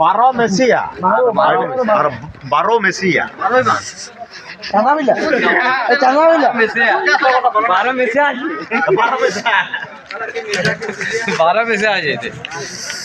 বারো মেসিয়া আর বারো মেসিয়া চাঁদা মিলা এই চাঁদা মিলা बारह में से आज বারো মেসিয়া बारह में से आ जाते বারো মেসিয়া বেশি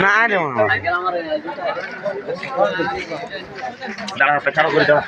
না রে দাঁড়া পেছাড়ো করে দাও